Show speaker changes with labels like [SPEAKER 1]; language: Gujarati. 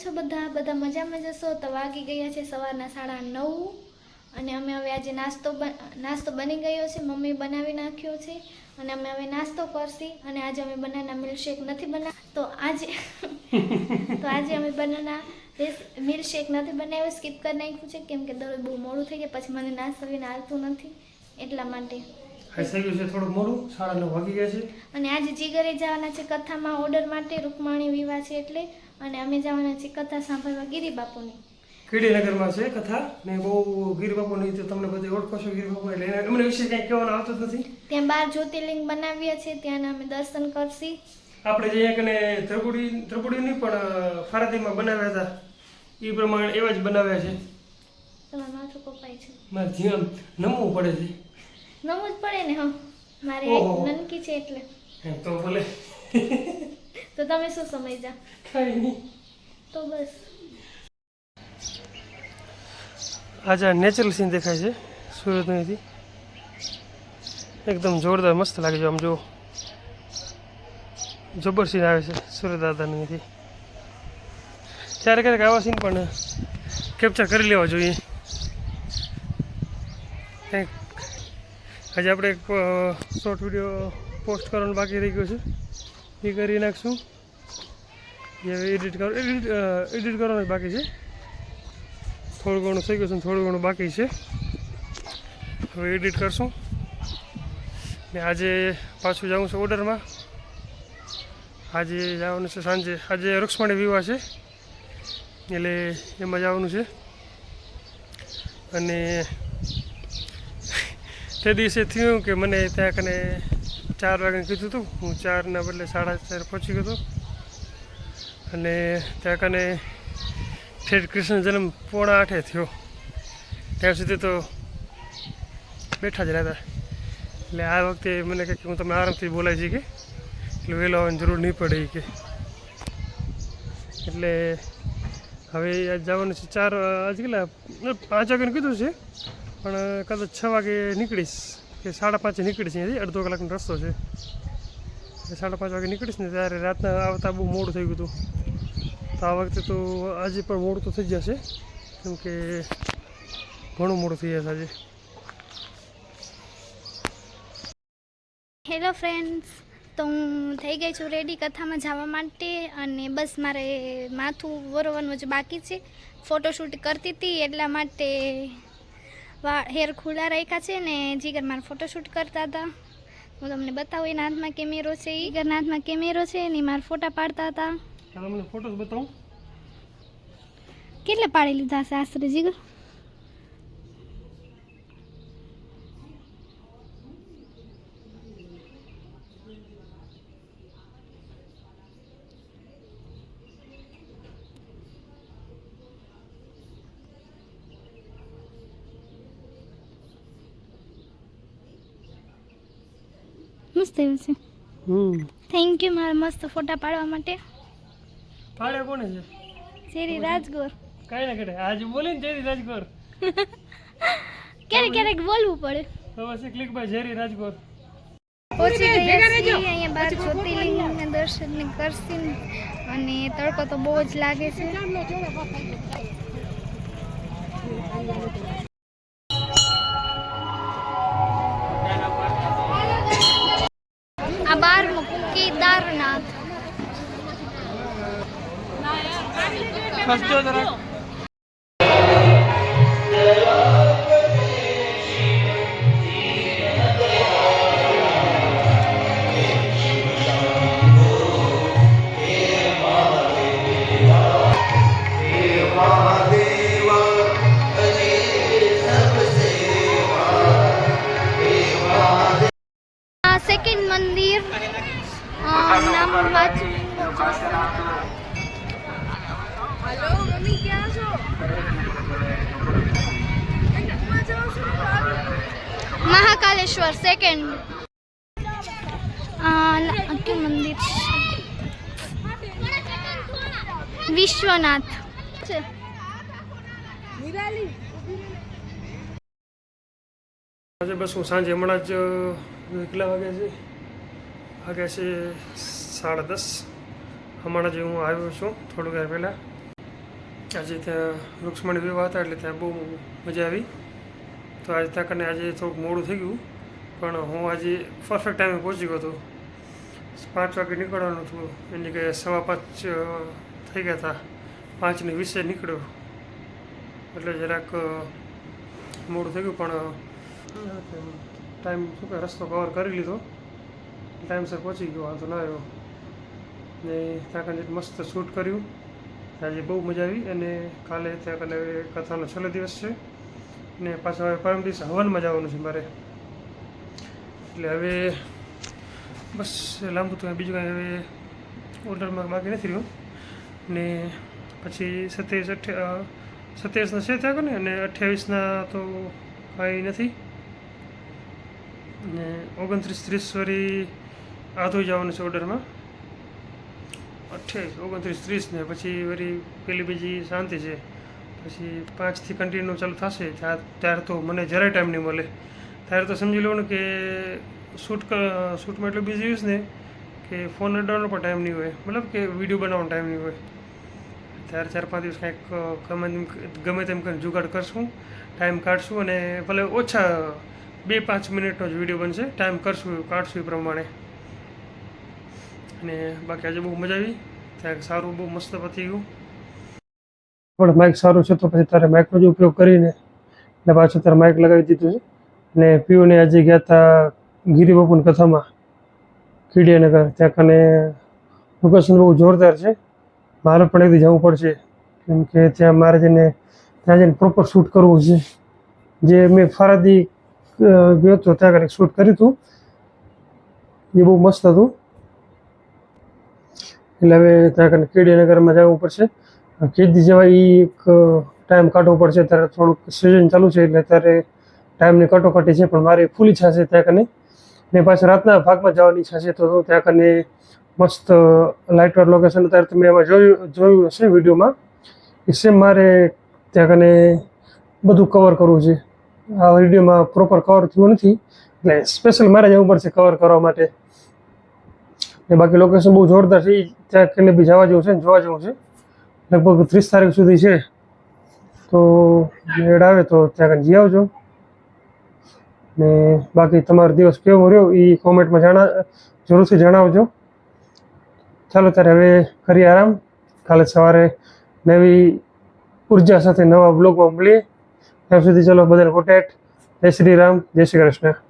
[SPEAKER 1] છો બધા? બધા મજામાં જશો તો વાગી ગયા છે સવારના સાડા નવ અને અમે હવે આજે નાસ્તો નાસ્તો બની ગયો છે. મમ્મી બનાવી નાખ્યો છે અને અમે હવે નાસ્તો કરશી અને આજે અમે બનાના મિલ્કશેક નથી બના તો આજે તો આજે અમે બનાના મિલ્કશેક નથી બનાવ્યો. સ્કીપ કરી નાખ્યું છે. કેમ કે દરરોજ બહુ મોડું થઈ ગયા પછી મને નાસ્તો વિના આવતું નથી એટલા માટે.
[SPEAKER 2] આ થઈ ગયું છે થોડું મોડું સાડા નવ વાગી ગયા છે.
[SPEAKER 1] અને આજે જીગરે જવાના છે કથામાં ઓર્ડર માટે રૂકમાણી વિવાહ છે એટલે અને અમે જવાના છીએ કથા સાંભળવા ગીરી બાપુની
[SPEAKER 2] કીડીનગરમાં છે કથા ને બહુ ગીર નહીં તો તમને બધે ઓળખો છો ગીર બાપુ એટલે એમને વિશે કંઈ કહેવાનું આવતું નથી.
[SPEAKER 1] ત્યાં બાર જ્યોતિર્લિંગ બનાવ્યા છે ત્યાંના અમે દર્શન કરશી.
[SPEAKER 2] આપણે જે કને ત્રિપુડી ત્રિપુડી નહીં પણ ફારાદીમાં બનાવ્યા હતા એ પ્રમાણે એવા જ બનાવ્યા છે.
[SPEAKER 1] તમારું માથું કપાય છે.
[SPEAKER 2] મારે જીવન નમવું પડે છે.
[SPEAKER 1] નવું જ પડે ને હા. મારે નનકી છે એટલે.
[SPEAKER 2] તો ભલે.
[SPEAKER 1] તો તમે શું સમજ્યા
[SPEAKER 2] કઈ નહીં.
[SPEAKER 1] તો બસ.
[SPEAKER 2] આજે નેચરલ સીન દેખાય છે સુરતનો અહીંથી. એકદમ જોરદાર મસ્ત લાગે છે આમ જો જબર સીન આવે છે સુરત દાદાની અહીંથી. ક્યારેક ક્યારેક આવા સીન પણ કેપ્ચર કરી લેવા જોઈએ. કંઈક આજે આપણે એક શોર્ટ વીડિયો પોસ્ટ કરવાનું બાકી રહી ગયું છે. એ કરી નાખશું. એ એડિટ કરો એડિટ એડિટ કરવાનું બાકી છે. થોડું ઘણું થઈ ગયું છે થોડું ઘણું બાકી છે. હવે એડિટ કરશું. ને આજે પાછું જવું છે ઓર્ડરમાં આજે જવાનું છે સાંજે. આજે રૂક્ષ્મણી વિવાહ છે. એટલે એમાં જવાનું છે. અને તે દિવસે થયું કે મને ત્યાં કને ચાર વાગે કીધું હતું. હું ચારના બદલે સાડા ચાર પહોંચી ગયો હતો. અને ત્યાં કને ઠેઠ કૃષ્ણ જન્મ પોણા આઠે થયો. ત્યાં સુધી તો બેઠા જ રહેતા એટલે આ વખતે મને કહે કે હું તમને આરામથી બોલાવી છે કે એટલે વહેલો આવવાની જરૂર નહીં પડે કે. એટલે હવે જવાનું છે ચાર, આજ કેટલા? પાંચ વાગ્યાનું કીધું છે. પણ કદાચ છ વાગે નીકળીશ કે સાડા પાંચે નીકળીશ અહીંયાથી. અડધો કલાકનો રસ્તો છે. સાડા પાંચ વાગે નીકળીશ ને ત્યારે રાતના આવતા બહુ મોડું થઈ ગયું હતું. તો આ વખતે તો આજે પણ મોડું તો થઈ જશે. કેમ કે ઘણું મોડું થઈ જશે આજે.
[SPEAKER 1] હેલો ફ્રેન્ડ્સ તો હું થઈ ગઈ છું રેડી કથામાં જવા માટે અને બસ મારે માથું વરવાનું જ બાકી છે. ફોટોશૂટ કરતી હતી એટલા માટે હેર ખુલ્લા રાખ્યા છે ને જીગર મારે ફોટોશૂટ કરતા હતા. હું તમને બતાવું એના હાથમાં કેમેરો છે જીગરના હાથમાં કેમેરો છે ને મારા ફોટા પાડતા હતા.
[SPEAKER 2] તમને ફોટોસ બતાવું.
[SPEAKER 1] કેટલા પાડી લીધા હશે આશરે જીગર? મસ્ત એવું છે.
[SPEAKER 2] હમ.
[SPEAKER 1] થેન્ક યુ મારા મસ્ત ફોટા પાડવા માટે.
[SPEAKER 2] પાડે કોને છે?
[SPEAKER 1] શેરી રાજગોર.
[SPEAKER 2] કઈ ના કરે. આજે બોલી ને જેરી રાજગોર.
[SPEAKER 1] ક્યારેક ક્યારેક બોલવું પડે.
[SPEAKER 2] તો બસ ક્લિક બાય જેરી રાજગોર.
[SPEAKER 1] ઓછી અહીંયા બાર જ્યોતિર્લિંગના દર્શન કરશે અને તડકો તો બહુ જ લાગે છે. કેદારનાથ
[SPEAKER 2] ખસજો
[SPEAKER 1] અ, નામ વાંચવું મહાકાલેશ્વર સેકન્ડ કયું મંદિર વિશ્વનાથ. છે
[SPEAKER 2] આજે બસ હું સાંજે હમણાં જ કેટલા વાગ્યા છે વાગ્યા છે સાડા દસ. હમણાં જ હું આવ્યો છું થોડુંક વાર પહેલાં. આજે ત્યાં વૃક્ષમણી વિવાહ હતા એટલે ત્યાં બહુ મજા આવી. તો આજે ત્યાં કને આજે થોડુંક મોડું થઈ ગયું. પણ હું આજે પરફેક્ટ ટાઈમે પહોંચી ગયો હતો. પાંચ વાગે નીકળવાનું હતું. એની કે સવા પાંચ થઈ ગયા હતા. પાંચને વીસે નીકળ્યો. એટલે જરાક મોડું થઈ ગયું. પણ ટાઈમ શું કે રસ્તો કવર કરી લીધો. ટાઈમસર પહોંચી ગયો વાંધો ના આવ્યો. ને ત્યાં કને મસ્ત શૂટ કર્યું. આજે બહુ મજા આવી અને કાલે ત્યાં કને કથાનો છેલ્લો દિવસ છે. ને પાછા હવે પરમ દિવસે હવનમાં જવાનું છે મારે. એટલે હવે બસ લાંબુ તો બીજું કાંઈ હવે ઓર્ડરમાં બાકી નથી રહ્યું. ને પછી સત્યાવીસ અઠ્યા સત્યાવીસના છે ત્યાં કને અને અઠ્યાવીસના તો કાંઈ નથી. ને ઓગણત્રીસ ત્રીસ વરી આધું જવાનું છે ઓર્ડરમાં અઠ્યાવીસ ઓગણત્રીસ ત્રીસને પછી વળી પેલી બીજી શાંતિ છે. પછી પાંચથી કન્ટિન્યુ ચાલુ થશે. ત્યારે તો મને જરાય ટાઈમ નહીં મળે. ત્યારે તો સમજી લો ને કે શૂટ શૂટમાં એટલું બિઝી હોઈશ ને કે ફોન અડવાનો પણ ટાઈમ નહીં હોય. મતલબ કે વીડિયો બનાવવાનો ટાઈમ નહીં હોય. ત્યારે ચાર પાંચ દિવસ કાંઈક ગમે તેમ ગમે તેમ કરીને જુગાડ કરશું ટાઈમ કાઢશું અને ભલે ઓછા બે પાંચ મિનિટનો જ વીડિયો બનશે ટાઈમ કરશું, કાઢશું એ પ્રમાણે. અને બાકી આજે બહુ મજા આવી. ત્યાં સારું બહુ મસ્ત પતી ગયું. પણ માઇક સારું છે તો પછી તારે માઇકનો જ ઉપયોગ કરીને એટલે પાછું તારે માઇક લગાવી દીધું છે. અને પીઓને આજે ગયા હતા ગિરિબાપુની કથામાં. કીડિયાનગર ત્યાં કને લોકેશન બહુ જોરદાર છે. મારે પણ એકદી જવું પડશે. કેમ કે ત્યાં મારે જઈને ત્યાં જઈને પ્રોપર શૂટ કરવું છે. જે મેં ફરાદી ગયો હતો ત્યાં આગળ શૂટ કર્યું હતું. એ બહુ મસ્ત હતું. એટલે હવે ત્યાં કને કેડીનગરમાં જવું પડશે. કેદી જેવા એ એક ટાઈમ કાઢવો પડશે. ત્યારે થોડુંક સિઝન ચાલુ છે એટલે ત્યારે ટાઈમની કટોકટી છે, પણ મારી ફૂલ ઈચ્છા છે ત્યાં કને. ને પાછું રાતના ભાગમાં જવાની ઈચ્છા છે, તો ત્યાં કને મસ્ત લાઇટવાર લોકેશન અત્યારે તમે એમાં જોયું જોયું હશે વિડીયોમાં. એ સેમ મારે ત્યાં કને બધું કવર કરવું છે. આ વિડીયોમાં પ્રોપર કવર થયું નથી. એટલે સ્પેશિયલ મારે જવું પડશે કવર કરવા માટે. ને બાકી લોકેશન બહુ જોરદાર છે, ઈ ત્યાં કને બી જવા જેવું છે ને જોવા જેવું છે. લગભગ ત્રીસ તારીખ સુધી છે. તો મેળ આવે તો ત્યાં જઈ આવજો. ને બાકી તમારો દિવસ કેવો રહ્યો એ કોમેન્ટમાં જણા, જરૂરથી જણાવજો. ચાલો ત્યારે હવે કરીએ આરામ. કાલે સવારે નવી ઊર્જા સાથે નવા બ્લોગમાં મળીએ. ત્યાં સુધી ચલો બધાને કોટેટ જય શ્રી રામ, જય શ્રી કૃષ્ણ.